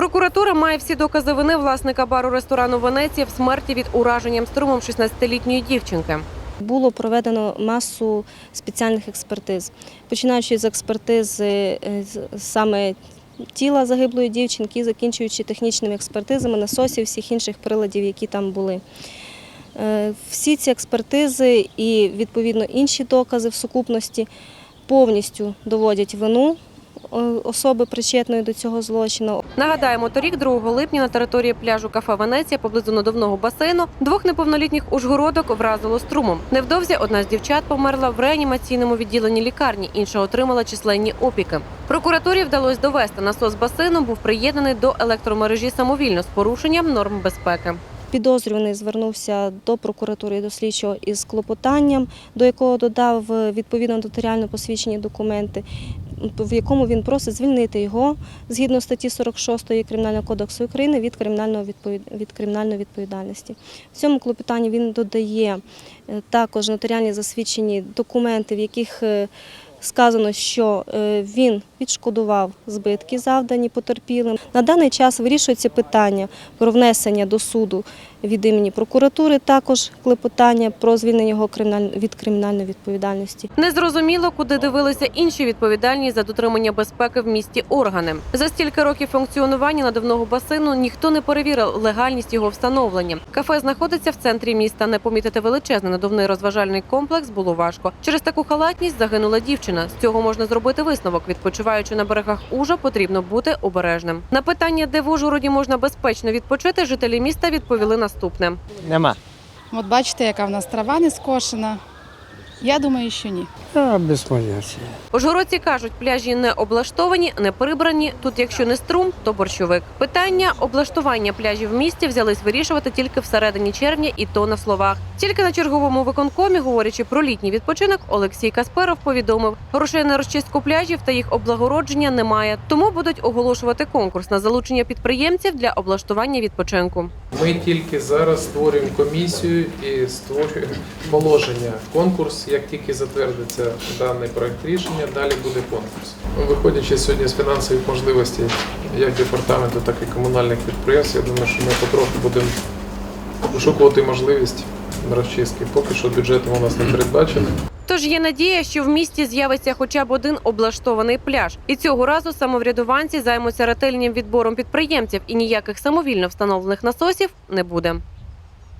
Прокуратура має всі докази вини власника бару ресторану Венеція в смерті від ураженням струмом 16-літньої дівчинки. Було проведено масу спеціальних експертиз, починаючи з експертизи е, саме тіла загиблої дівчинки, закінчуючи технічними експертизами насосів, всіх інших приладів, які там були. Е, Всі ці експертизи і відповідно інші докази в сукупності повністю доводять вину особи причетної до цього злочину. Нагадаємо, торік, 2 липня, на території пляжу кафе Венеція поблизу надувного басейну двох неповнолітніх ужгородок вразило струмом. Невдовзі одна з дівчат померла в реанімаційному відділенні лікарні, інша отримала численні опіки. Прокуратурі вдалося довести насос басейну був приєднаний до електромережі самовільно з порушенням норм безпеки. Підозрюваний звернувся до прокуратури і до слідчого із клопотанням, до якого додав е, відповідно нотаріально посвідчені документи, в якому він просить звільнити його згідно статті 46 Кримінального кодексу України від кримінального від кримінальної відповідальності. В цьому клопотанні він додає е, також нотаріальні засвідчені документи, в яких е, сказано, що е, він відшкодував збитки, завдані потерпілим. На даний час вирішується питання про внесення до суду від імені прокуратури, також клопотання про звільнення його від кримінальної відповідальності. Незрозуміло, куди дивилися інші відповідальні за дотримання безпеки в місті органи. За стільки років функціонування надувного басейну ніхто не перевірив легальність його встановлення. Кафе знаходиться в центрі міста. Не помітити величезний надувний розважальний комплекс було важко. Через таку халатність загинула дівчина. З цього можна зробити висновок. Відпочиваючи на берегах Ужа, потрібно бути обережним. На питання, де в Ужгороді можна безпечно відпочити, жителі міста відповіли наступне. Нема. От бачите, яка в нас трава не скошена. Я думаю, що ні. А, без поняття. Ужгородці кажуть, пляжі не облаштовані, не прибрані. Тут, якщо не струм, то борщовик. Питання облаштування пляжів в місті взялись вирішувати тільки всередині червня, і то на словах. Тільки на черговому виконкомі, говорячи про літній відпочинок, Олексій Касперов повідомив, грошей на розчистку пляжів та їх облагородження немає. Тому будуть оголошувати конкурс на залучення підприємців для облаштування відпочинку. Ми тільки зараз створюємо комісію і створюємо положення. Конкурс, як тільки затвердиться даний проект рішення, далі буде конкурс. Ну, Виходячи сьогодні з фінансових можливостей як департаменту, так і комунальних підприємств, я думаю, що ми потроху будемо вишукувати можливість розчистки. Поки що бюджетом у нас не передбачено. Тож є надія, що в місті з'явиться хоча б один облаштований пляж, і цього разу самоврядуванці займуться ретельним відбором підприємців, і ніяких самовільно встановлених насосів не буде.